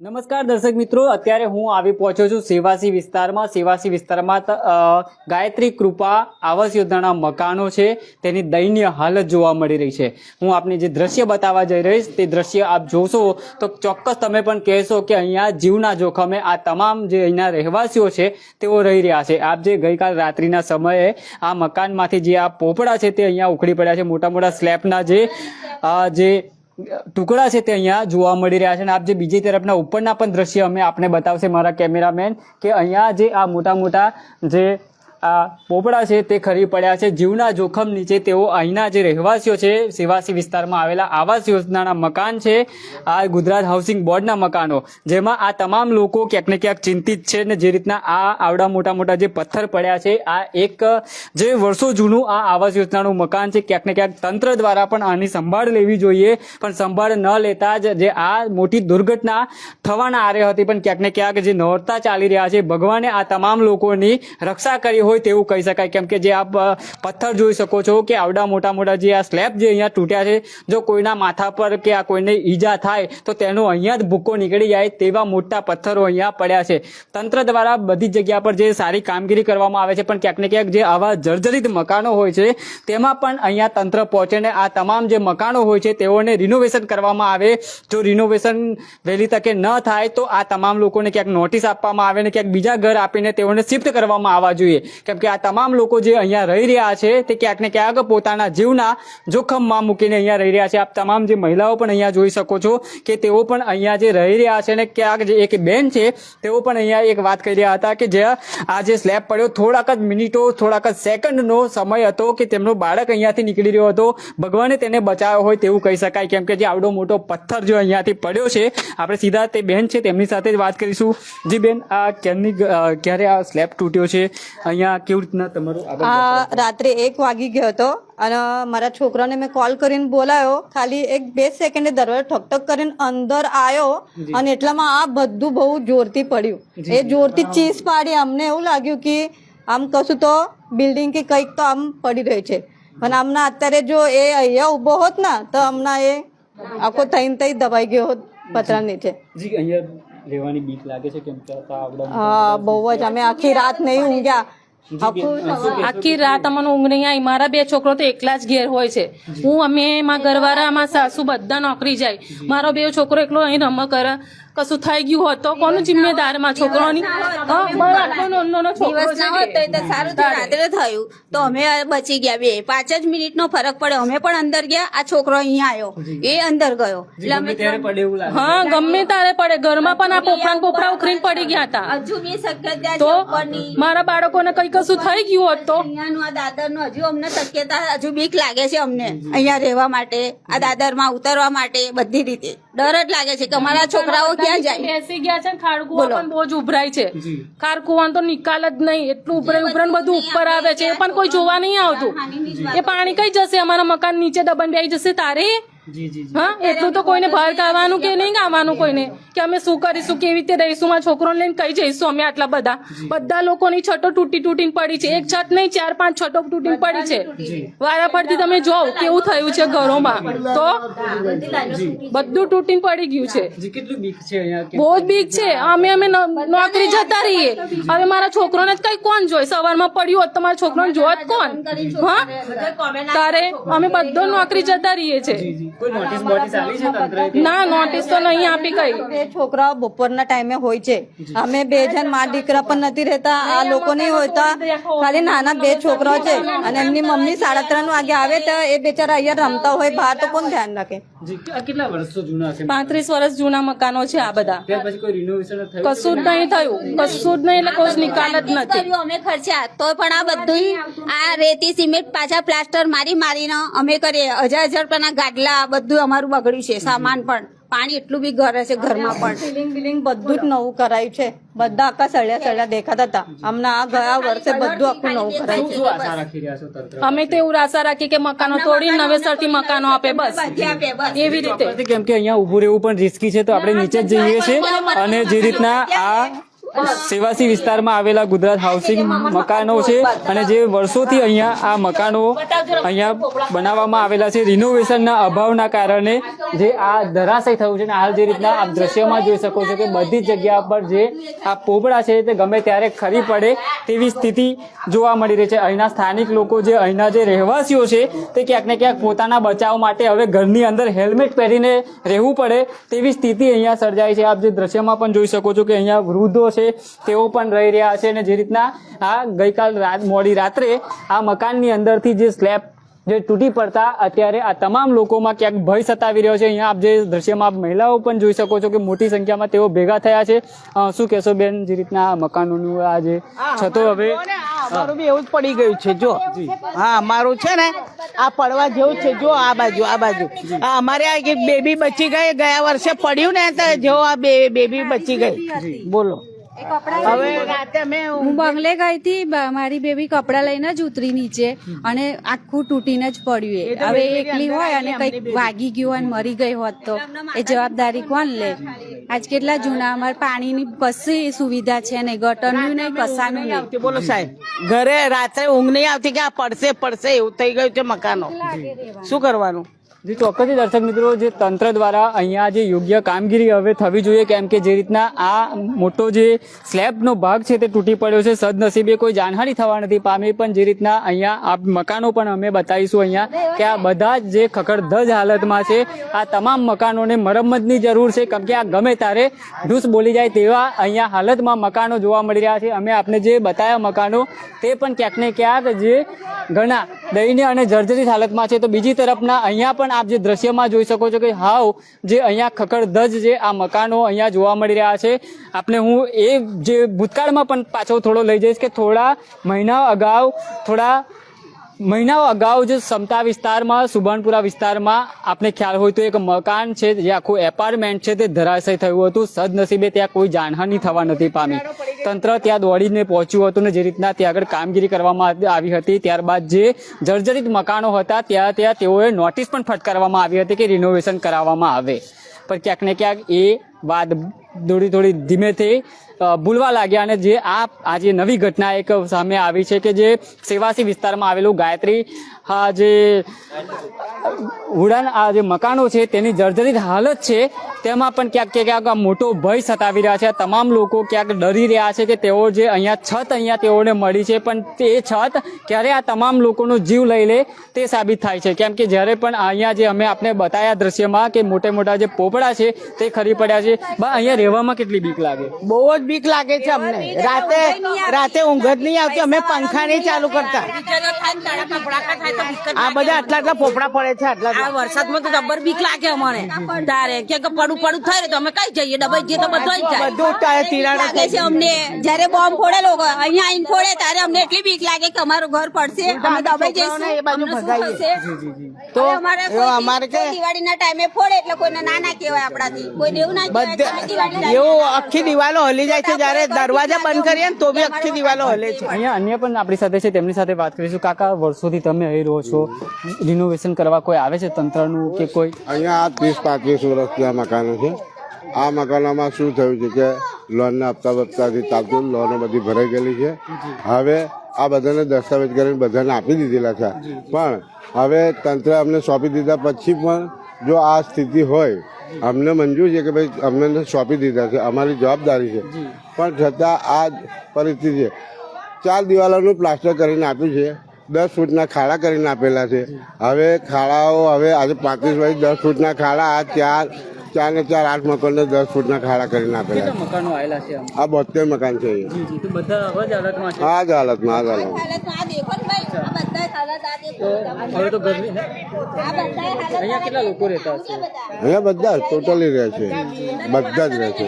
નમસ્કાર દર્શક મિત્રો, અત્યારે હું આવી પહોંચ્યો છું સેવાસી વિસ્તારમાં. સેવાસી વિસ્તારમાં ગાયત્રી કૃપા આવાસ યોજનાના મકાનો છે. તેની દયનીય હાલત જોવા મળી રહી છે. હું આપને જે દ્રશ્ય બતાવવા જઈ રહીશ, તે દ્રશ્ય આપ જોશો તો ચોક્કસ તમે પણ કહેશો કે અહીંયા જીવના જોખમે આ તમામ જે અહીંના રહેવાસીઓ છે, તેઓ રહી રહ્યા છે. આપ જે ગઈકાલ રાત્રિના સમયે આ મકાનમાંથી જે આ પોપડા છે તે અહીંયા ઉખડી પડ્યા છે. મોટા મોટા સ્લેબના જે જે ટુકડા છે તે અહીંયા જોવા મળી રહ્યા છે અને આપ જે બીજી તરફના ઉપરના પણ દ્રશ્ય અમે આપને બતાવશે મારા કેમેરામેન, કે અહીંયા જે આ મોટા મોટા જે આ પોપડા છે તે ખરી પડ્યા છે. જીવના જોખમ નીચે તેઓ અહીંના જે રહેવાસીઓ છે, સેવાસી વિસ્તારમાં આવેલા આવાસ યોજનાના મકાન છે, આ ગુજરાત હાઉસિંગ બોર્ડના મકાનો. જેમાં આ તમામ લોકો ક્યાંક ને ક્યાંક ચિંતિત છે ને જે રીતના આ આવડા મોટા મોટા જે પથ્થર પડ્યા છે, આ એક જે વર્ષો જૂનું આ આવાસ યોજનાનું મકાન છે, ક્યાંક ને ક્યાંક તંત્ર દ્વારા પણ આની સંભાળ લેવી જોઈએ. પણ સંભાળ ન લેતા જ જે આ મોટી દુર્ઘટના થવાના આરે હતી, પણ ક્યાંક ને ક્યાંક જે નોરતા ચાલી રહ્યા છે, ભગવાને આ તમામ લોકોની રક્ષા કરી હોય તેવું કહી શકાય. કેમ કે જે આપ પથ્થર જોઈ શકો છો કે આવડા મોટા મોટા જે આ સ્લેબ જે અહીંયા તૂટ્યા છે, જો કોઈના માથા પર કે આ કોઈને ઈજા થાય, તો તેનો અહીંયા જ ભૂકો નીકળી જાય તેવા મોટા પથ્થરો અહીંયા પડ્યા છે. તંત્ર દ્વારા બધી જગ્યા પર જે સારી કામગીરી કરવામાં આવે છે, પણ ક્યાંક ને ક્યાંક જે આવા જર્જરિત મકાનો હોય છે, તેમાં પણ અહીંયા તંત્ર પહોંચીને આ તમામ જે મકાનો હોય છે, તેઓને રિનોવેશન કરવામાં આવે. જો રિનોવેશન વહેલી તકે ન થાય, તો આ તમામ લોકોને ક્યાંક નોટિસ આપવામાં આવે ને ક્યાંક બીજા ઘર આપીને તેઓને શિફ્ટ કરવામાં આવવા જોઈએ. કેમ કે આ તમામ લોકો જે અહીંયા રહી રહ્યા છે, તે ક્યાંક ને ક્યાંક પોતાના જીવના જોખમમાં મૂકીને અહીંયા રહી રહ્યા છે. આપ તમામ જે મહિલાઓ પણ અહીંયા જોઈ શકો છો કે તેઓ પણ અહીંયા જે રહી રહ્યા છે ને ક્યાંક જે એક બેન છે, તેઓ પણ અહીંયા એક વાત કરી રહ્યા હતા કે જે આ જે સ્લેબ પડ્યો, થોડાક જ મિનિટો, થોડાક જ સેકન્ડનો સમય હતો કે તેમનો બાળક અહીંયાથી નીકળી રહ્યો હતો. ભગવાને તેને બચાવ્યો હોય તેવું કહી શકાય. કેમ કે જે આવડો મોટો પથ્થર જો અહીંયાથી પડ્યો છે, આપણે સીધા તે બેન છે, તેમની સાથે જ વાત કરીશું. જી બેન, આ ક્યારની ક્યારે આ સ્લેબ તૂટ્યો છે? અહીંયા કેવી રીતના તમારું આ રાત્રે એક વાગી ગયો હતો અને મારા છોકરાને મેં કોલ કરીને બોલાયો. ખાલી એક બે સેકન્ડે દરવાજો ઠકઠક કરીને અંદર આવ્યો અને એટલામાં આ બધું બહુ જોરથી પડ્યું. એ જોરથી ચીસ પાડી અમને એવું લાગ્યું કે આમ કશું તો બિલ્ડિંગ કે કંઈક તો આમ પડી રહી છે. પણ હમણાં અત્યારે જો એ અહીંયા ઊભો હોત ને તો હમણાં એ આખો થઈને તઈ દબાઈ ગયો હોત પતરા નીચે. જી અહીંયા રહેવાની બીક લાગે છે કેમ કે આવડા હા બહુ જ. અમે આખી રાત નહીં ઊંઘ્યા. આખું આખી રાત અમને ઊંઘ નહીં આવી. મારા બે છોકરો તો એકલા જ ઘેર હોય છે. હું અમે એમાં ઘરવાળા મારા સાસુ બધા નોકરી જાય. મારો બે છોકરો એકલો અહીં રમ કરે કશું થઈ ગયું હોત તો કોનું જિમ્મેદારમાં છોકરોની? દિવસ ના હોત તો સારું રાત્રે થયું. તો અમે બચી ગયા બે. પાંચ જ મિનિટનો ફરક પડ્યો. અમે પણ અંદર ગયા આ છોકરો અહીંયા આવ્યો. એ અંદર ગયો. એટલે અમે ત્યારે પડે એવું લાગે. હા ગમે તારે પડે. ઘરમાં પણ આ પોપડા ને પોપડા ઉખરીને પડી ગયા હતા. હજુ બી શક્યતા તો મારા બાળકોને કઈ કશું થઈ ગયું હોત તો? અહીંયાનું આ દાદરનું હજુ અમને શક્યતા હજુ બીક લાગે છે અમને અહીંયા રહેવા માટે આ દાદરમાં ઉતરવા માટે બધી રીતે. ડર જ લાગે છે કે અમારા છોકરાઓ ક્યાં જાય. બેસી ગયા છે ને ખાડકુવા પણ બહુ જ ઉભરાય છે. ખારકુવાનો તો નિકાલ જ નહીં. એટલું ઉભરાય ઉભરાય બધું ઉપર આવે છે. એ પણ કોઈ જોવા નહીં આવતું. એ પાણી કઈ જશે? અમારા મકાન નીચે દબન બેસી જશે તારે? હા એટલું તો કોઈને બહાર કાઢવાનું કે નહીં ગાવાનું કોઈને? કે અમે શું કરીશું કેવી રીતે રહીશું મારા છોકરોને લઈને કઈ જઈશું અમે આટલા બધા? બધા લોકોની છતો તૂટી તૂટીને પડી છે. એક છત નહીં ચાર પાંચ છતો તૂટીને પડી છે. વારા ફરતી તમે જોવ કેવું થયું છે ઘરોમાં? તો? બધું તૂટીને પડી ગયું છે. જી કેટલું બીક છે અહીંયા કે બહુ જ બીક છે. અમે અમે ન- નોકરી જતા રહીએ. હવે મારા છોકરોને જ કઈ કોણ જોય સવારમાં પડ્યું હોત તો મારા છોકરોને જોત કોણ? હા? તારે અમે બધો નોકરી જતા રહીએ છે. જી જી. કોઈ નોટિસ બોટિસ આવી છે તંત્રએ? ના નોટિસ તો નહીં આપી કઈ. બે છોકરાઓ બપોરના ટાઈમે હોય છે. અમે બે જણ મા દીકરા પણ નથી રહેતા. આ લોકો નહીં હોતા. ખાલી નાના બે છોકરાઓ છે અને એમની મમ્મી સાડા ત્રણ વાગે આવે તો એ બેચારા અહીંયા રમતા હોય. બહાર તો કોણ ધ્યાન રાખે? કેટલા વર્ષો જૂના છે? પાંત્રીસ વર્ષ જૂના મકાનો છે આ બધા. ત્યાર પછી કોઈ રિનોવેશન થયું કશું જ નહીં થયું. કશું જ નહીં એટલે કોઈ નિકાલ જ નથી. અમે ખર્ચ્યા તો પણ આ બધું આ રેતી સિમેન્ટ પાછા પ્લાસ્ટર મારી મારીને અમે કરીએ. હજાર હજાર રૂપિયાના ગાડલા બધું અમારું બગડ્યું છે. સામાન પણ. પાણી એટલું બી ઘરે છે ઘરમાં પણ. બિલ્ડિંગ બિલિંગ બધું જ નવું કરાયું છે. બધા આખા સળિયા સળિયા દેખાતા હતા. હમણાં આ ગયા વર્ષે બધું આખું નવું કરાયું. છે શું આશા રાખી રહ્યા છો તંત્ર? અમે તો એવું આશા રાખીએ કે મકાનો તોડી નવેસરથી મકાનો આપે બસ. એવી રીતે. કેમ કે અહીંયા ઉભું રહેવું પણ રિસ્કી છે તો આપણે નીચે જ જઈએ છીએ અને જે રીતના આ સેવાસી વિસ્તારમાં આવેલા ગુજરાત હાઉસિંગ મકાનો છે અને જે વર્ષોથી અહીંયા આ મકાનો અહીંયા બનાવવામાં આવેલા છે. રિનોવેશનના અભાવના કારણે જે આ ધરાશય થયું છે અને હાલ જે રીતના આપ દ્રશ્યમાં જોઈ શકો છો કે બધી જગ્યા પર જે આ પોપડા છે તે ગમે ત્યારે ખરી પડે તેવી સ્થિતિ જોવા મળી રહી છે. અહીંના સ્થાનિક લોકો જે અહીંના જે રહેવાસીઓ છે તે ક્યાંક ને ક્યાંક પોતાના બચાવ માટે હવે ઘરની અંદર હેલ્મેટ પહેરીને રહેવું પડે તેવી સ્થિતિ અહીંયા સર્જાય છે. આપ જે દ્રશ્યમાં પણ જોઈ શકો છો કે અહીંયા વૃદ્ધો છે, તેઓ પણ રહી રહ્યા છે અને જે રીતના આ ગઈકાલ રાત મોડી રાત્રે આ મકાનની અંદરથી જે સ્લેબ જે તૂટી પડતા અત્યારે આ તમામ લોકોમાં ક્યાંક ભય સતાવી રહ્યો છે. અહીંયા આપ જે દ્રશ્યમાં આપ મહિલાઓ પણ જોઈ શકો છો કે મોટી સંખ્યામાં તેઓ ભેગા થયા છે. શું કહેશો બેન જે રીતના મકાનોનું આ જે છતો હવે અમારું બી એવું જ પડી ગયું છે જો હા અમારું છે ને આ પડવા જેવું છે જો આ બાજુ આ બાજુ. આ અમારે આ બેબી બચી ગઈ ગયા વર્ષે પડ્યું ને તો જો આ બે બેબી બચી ગઈ. બોલો. હવે રાતે અમે હું બંગલે ગઈ હતી મારી બેબી કપડા લઈને જ ઉતરી નીચે અને આખું તૂટીને જ પડ્યું એ. હવે એકલી હોય અને કંઈક વાગી ગયું અને મરી ગઈ હોત તો એ જવાબદારી કોણ લે? આજ કેટલા જૂના અમારે પાણીની કશી સુવિધા છે નહીં ગટરનું નહીં કસાનું નહીં બોલો સાહેબ. ઘરે રાત્રે ઊંઘ નહીં આવતી કે આ પડશે પડશે એવું થઈ ગયું છે મકાનો? શું કરવાનું? જે, ચોક્કસથી દર્શક મિત્રો, જે તંત્ર દ્વારા અહીંયા જે યોગ્ય કામગીરી હવે થવી જોઈએ, કેમ કે જે રીતના આ મોટો જે સ્લેબનો ભાગ છે તે તૂટી પડ્યો છે, સદનસીબે કોઈ જાનહાની થવા નથી પામી, પણ જે રીતના અહીંયા આ મકાનો પણ અમે બતાવીશું અહીંયા કે આ બધા જ જે ખખડધજ હાલતમાં છે, આ તમામ મકાનોને મરમ્મતની જરૂર છે, કેમ કે આ ગમે ત્યારે ઢૂસ બોલી જાય તેવા અહીંયા હાલતમાં મકાનો જોવા મળી રહ્યા છે. અમે આપને જે બતાવ્યા મકાનો, તે પણ ક્યાંક ને ક્યાંક જે ઘણા દયનીય અને જર્જરિત હાલતમાં છે. તો બીજી તરફના અહીંયા પણ આપ જે દ્રશ્યમાં જોઈ શકો છો કે હાવ જે અહીંયા ખખડધજ જે આ મકાનો અહીંયા જોવા મળી રહ્યા છે, આપને હું એ જે ભૂતકાળમાં પણ પાછો થોડો લઈ જઈશ કે થોડા મહિના અગાઉ થોડા મહિનાઓ અગાઉ જે સમતા વિસ્તારમાં, સુબર્ણપુરા વિસ્તારમાં આપને ખ્યાલ હોય તો એક મકાન છે, જે આખું એપાર્ટમેન્ટ છે, તે ધરાશય થયું હતું. સદનસીબે ત્યાં કોઈ જાનહાની થવા નથી પામી. તંત્ર ત્યાં દોડીને પહોંચ્યું હતું ને જે રીતના ત્યાં આગળ કામગીરી કરવામાં આવી હતી. ત્યારબાદ જે જર્જરિત મકાનો હતા, ત્યાં ત્યાં તેઓએ નોટિસ પણ ફટકારવામાં આવી હતી કે રિનોવેશન કરાવવામાં આવે. પણ ક્યાંક ને ક્યાંક એ વાત થોડી થોડી ધીમેથી ભૂલવા લાગ્યા અને જે આ આજે નવી ઘટના એક સામે આવી છે કે જે સેવાસી વિસ્તારમાં આવેલું ગાયત્રી જે ઉડાન આ જે મકાનો છે તેની જર્જરિત હાલત છે, તેમાં પણ ક્યાંક ક્યાંક આ મોટો ભય સતાવી રહ્યા છે. તમામ લોકો ક્યાંક ડરી રહ્યા છે કે તેઓ જે અહીંયા છત અહીંયા તેઓને મળી છે, પણ તે છત ક્યારે આ તમામ લોકોનો જીવ લઈ લે તે સાબિત થાય છે. કેમ કે જ્યારે પણ અહીંયા જે અમે આપને બતાવ્યા દ્રશ્યમાં કે મોટે મોટા જે પોપડા છે તે ખરી પડ્યા છે. અહીંયા રહેવામાં કેટલી બીક લાગે? બહુ જ બીક લાગે છે અમને. રાતે રાતે ઊંઘ જ નહીં આવતી. અમે પંખા નહીં ચાલુ કરતા. આ બધા આટલા આટલા પોપડા પડે છે આટલા આ વરસાદમાં તો જબર બીક લાગે અમને તારે કે પડું પડું થાય તો અમે કઈ જઈએ? ડબાઈ જઈએ તો બધું જાય. બધું તા- તિરાડ લાગે છે અમને. જયારે બોમ્બ ફોડે લોકો અહીંયા આઈને ફોડે ત્યારે અમને એટલી બીક લાગે કે અમારું ઘર પડશે. અમે દબાઈ જઈશું. એ બાજુ ભગાઈએ. તો અમારે અમારે કે દિવાળીના ટાઈમે ફોડે એટલે કોઈને ના ના કહેવાય આપણાથી. કોઈ એવું ના કહેવાય એવું આખી દિવાલો હલી જાય છે જયારે દરવાજા બંધ કરીએ ને તો બી આખી દિવાલો હલે છે. અહીંયા અન્ય પણ આપણી સાથે છે તેમની સાથે વાત કરીશું. કાકા વર્ષોથી તમે અહીં રહો છો. રિનોવેશન કરવા કોઈ આવે છે તંત્રનું કે કોઈ? અહીંયા આ ત્રીસ પાંત્રીસ વર્ષના મકાનો છે. આ મકાનોમાં શું થયું છે કે લોનના હપ્તા બપ્તાથી ચાલતું લોનો બધી ભરાઈ ગયેલી છે. હવે આ બધાને દસ્તાવેજ કરીને બધાને આપી દીધેલા છે. પણ હવે તંત્ર અમને સોંપી દીધા પછી પણ જો આ સ્થિતિ હોય અમને મંજૂર છે કે ભાઈ અમને સોંપી દીધા છે અમારી જવાબદારી છે. પણ છતાં આ પરિસ્થિતિ છે. ચાર દિવાલોનું પ્લાસ્ટર કરીને આપ્યું છે દસ ફૂટના ખાડા કરીને આપેલા છે. હવે ખાડાઓ હવે આજે પાંત્રીસ વર્ષ દસ ફૂટના ખાડા આ ચાર ચાર ને ચાર આઠ મકાનને દસ ફૂટના ખાડા કરીને નાખેલા મકાનો આવેલા છે આ બોતેર મકાન છે. જી જી જ આ જ હાલતમાં આ જ ને હાલત ગરમી આ બધા હાલત અહીંયા કેટલા લોકો રહેતા હશે? અહીંયા બધા જ ટોટલી રહે છે. બધા જ રહે છે.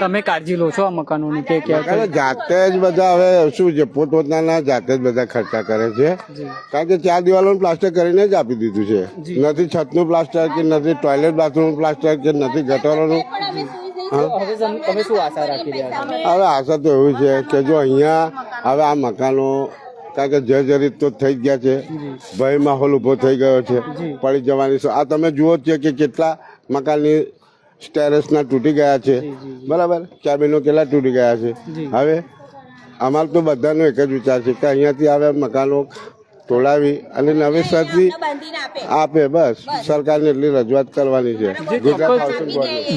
તમે કાળજી લો છો આ મકાનોની કે ક્યાં જાતે જ બધા હવે શું છે પોતપોતાના જાતે જ બધા ખર્ચા કરે છે. કારણ કે ચાર દિવાલોનું પ્લાસ્ટર કરીને જ આપી દીધું છે. નથી છતનું પ્લાસ્ટર કે નથી ટોયલેટ બાથરૂમનું પ્લાસ્ટર કે નથી ગટરોનું. હવે શું આશા રાખી રહ્યા હવે આશા તો એવું છે કે જો અહીંયા હવે આ મકાનો કારણ કે જર્જરિત તો થઈ જ ગયા છે. ભય માહોલ ઊભો થઈ ગયો છે. પડી જવાની આ તમે જુઓ છે કે કેટલા મકાનની સ્ટેરસના તૂટી ગયા છે. બરાબર? ચાબીનો કેટલા તૂટી ગયા છે. હવે અમારે તો બધાનો એક જ વિચાર છે કે અહીંયાથી આવે મકાનો તોડાવી અને નવેસરથી આપે. બસ. સરકારને એટલી રજૂઆત કરવાની છે. જે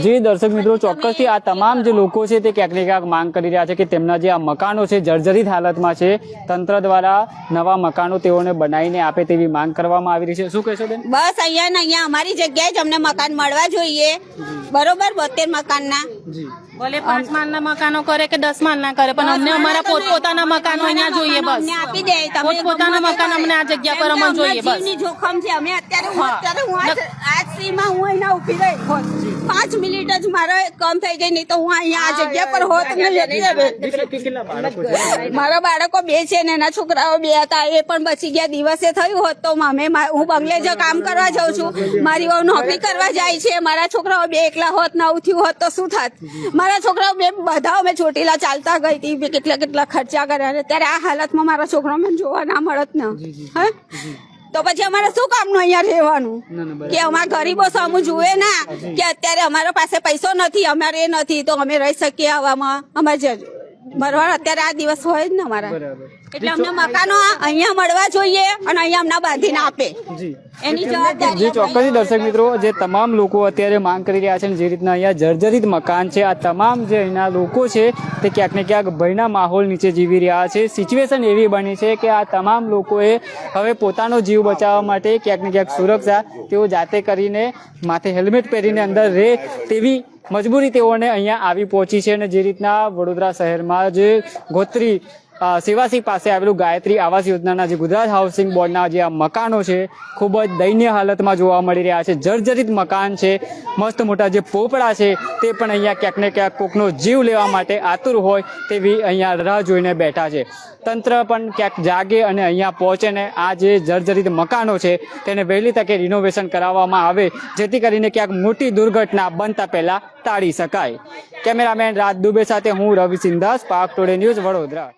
જી દર્શક મિત્રો ચોક્કસથી આ તમામ જે લોકો છે તે ક્યાંક ને ક્યાંક માંગ કરી રહ્યા છે કે તેમના જે આ મકાનો છે જર્જરિત હાલતમાં છે તંત્ર દ્વારા નવા મકાનો તેઓને બનાવીને આપે તેવી માંગ કરવામાં આવી રહી છે. શું કહેશો બેન? બસ અહીંયા ને અહીંયા અમારી જગ્યાએ જ અમને મકાન મળવા જોઈએ. બરોબર બોતેર મકાનના. ભલે પાંચ માળના મકાનો કરે કે દસ માળના કરે પણ અમને અમારા પોતપોતાના મકાનો અહીંયા જોઈએ બસ. આપી દે પોતપોતાના મકાન અમને આ જગ્યા પર અમને જોઈએ બસ. જોખમ છે. અમે અત્યારે હું અત્યારે હું આજ સીમાં હું અહીંયા ઊભી રહી. પાંચ મિનિટ જ મારો કમ થઈ ગઈ નહીં તો હું અહીંયા આ જગ્યા પર હોત ને જતી. મારા બાળકો બે છે ને એના છોકરાઓ બે હતા એ પણ બચી ગયા દિવસે થયું હોત તો અમે હું બંગલે જ કામ કરવા જાઉં છું. મારી વહુ નોકરી કરવા જાય છે મારા છોકરાઓ બે એકલા હોત ને આવું થયું હોત તો શું થાત? મારા છોકરાઓ બે બધા અમે ચોટીલા ચાલતા ગઈ હતી કેટલા કેટલા ખર્ચા કર્યા અને ત્યારે આ હાલતમાં મારા છોકરાઓ મને જોવા ના મળત ને. હે? તો પછી અમારે શું કામનું અહીંયા રહેવાનું? કે અમારા ગરીબો સામે જુએ ના કે અત્યારે અમારા પાસે પૈસો નથી અમારે એ નથી તો અમે રહી શકીએ આવામાં? અમારે જ- અત્યારે આ દિવસ હોય જ ને અમારા. એટલે અમને મકાનો અહીંયા મળવા જોઈએ અને અહીંયા અમને બાંધીને આપે. એની જવાબદારી જે ચોક્કસથી દર્શક મિત્રો જે તમામ લોકો અત્યારે માંગ કરી રહ્યા છે જે રીતના અહીંયા જર્જરિત મકાન છે આ તમામ જે અહીંના લોકો છે તે ક્યાંક ને ક્યાંક ભયના માહોલ નીચે જીવી રહ્યા છે. સિચ્યુએશન એવી બની છે કે આ તમામ લોકોએ હવે પોતાનો જીવ બચાવવા માટે ક્યાંક ને ક્યાંક સુરક્ષા તેઓ જાતે કરીને માથે હેલ્મેટ પહેરીને અંદર રહે તેવી મજબૂરી તેઓને અહીંયા આવી પહોંચી છે અને જે રીતના વડોદરા શહેરમાં જ ગોત્રી સેવાસી પાસે આવેલું ગાયત્રી આવાસ યોજનાના જે ગુજરાત હાઉસિંગ બોર્ડના જે આ મકાનો છે, ખૂબ જ દયનીય હાલતમાં જોવા મળી રહ્યા છે. જર્જરિત મકાન છે, મસ્ત મોટા જે પોપડા છે, તે પણ અહીંયા ક્યાંક ને ક્યાંક કોકનો જીવ લેવા માટે આતુર હોય તેવી અહીંયા રાહ જોઈને બેઠા છે. તંત્ર પણ ક્યાંક જાગે અને અહીંયા પહોંચે ને આ જે જર્જરિત મકાનો છે, તેને વહેલી તકે રિનોવેશન કરાવવામાં આવે, જેથી કરીને ક્યાંક મોટી દુર્ઘટના બનતા પહેલાં ટાળી શકાય. કેમેરામેન રાજ દુબે સાથે હું રવિ સિંધાસ, પાક ટોડે ન્યૂઝ વડોદરા.